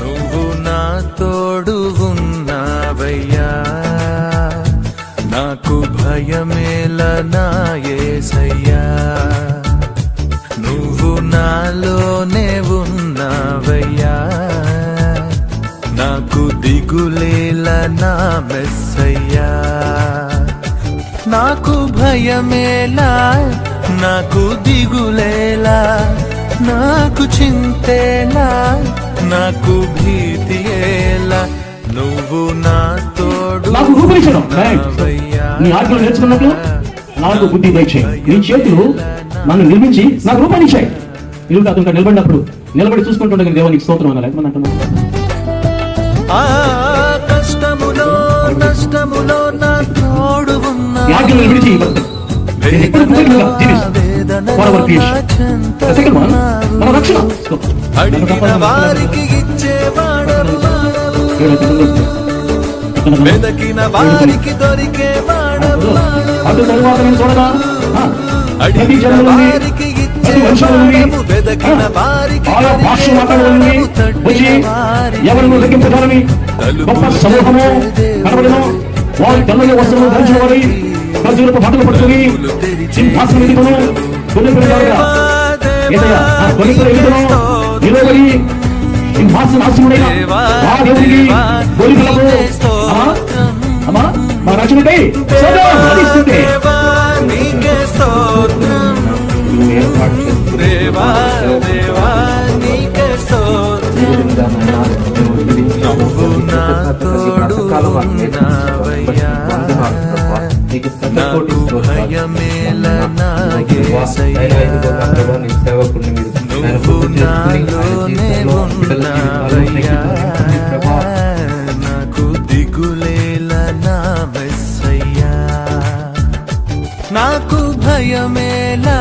నువ్వు నా తోడు ఉన్నావయ్యా. నాకు భయమేల నా యేసయ్యా నువ్వు నాలోనే ఉన్నావయ్యా. నాకు దిగులేల నా మెస్సయ్యా. నాకు భయమేలా నాకు దిగులేలా నాకు చింతేలా నాకు భీతియేలా నువ్వు నా తోడు నాకు ఉన్నావయ్యా. నీ ఆజ్ఞలు నేర్చుకున్నట్లు నాకు బుద్ధి దయచేయి. నీ చేతులు నన్ను నిర్మించి నాకు రూపాన్నిచ్చాయి కాదు ఇంకా నిలబడినప్పుడు నిలబడి చూసుకుంటుండగా దేవా నీకు స్తోత్రం అన్నారు ఎంతమంది అంటున్నారు ఆ కష్టములో నష్టములో నా తోడు ఉన్నా. నీ ఆజ్ఞలు విడిచి నేను ఎప్పుడు కృతజ్ఞతగా జీవిస్తాను. For our creation. The second one, మన రక్షణ. అడిగిన వారికి ఇచ్చేవాడవు వెదకిన వారికి దొరికే ప్రతి అడిగిన వారికి ఎవరిని లెక్కింపగలని గొప్ప సమూహము కనబడను వారి ప్రజలకు బట్టలు సింహాసనం ఎదుగును కొనుక్కుల ఎదుగును నిలబడి సింహాసనాసనుడైన ఆ దేవునికి కొలికలకు అమ్మా మా రక్షణకై సదా నడిస్తుంటే దేవా నీకే నువ్వు నువ్వు నాలోనే ఉన్నావయ్యా నాకు దిగులేల నా మెస్సయ్యా నాకు భయమేలా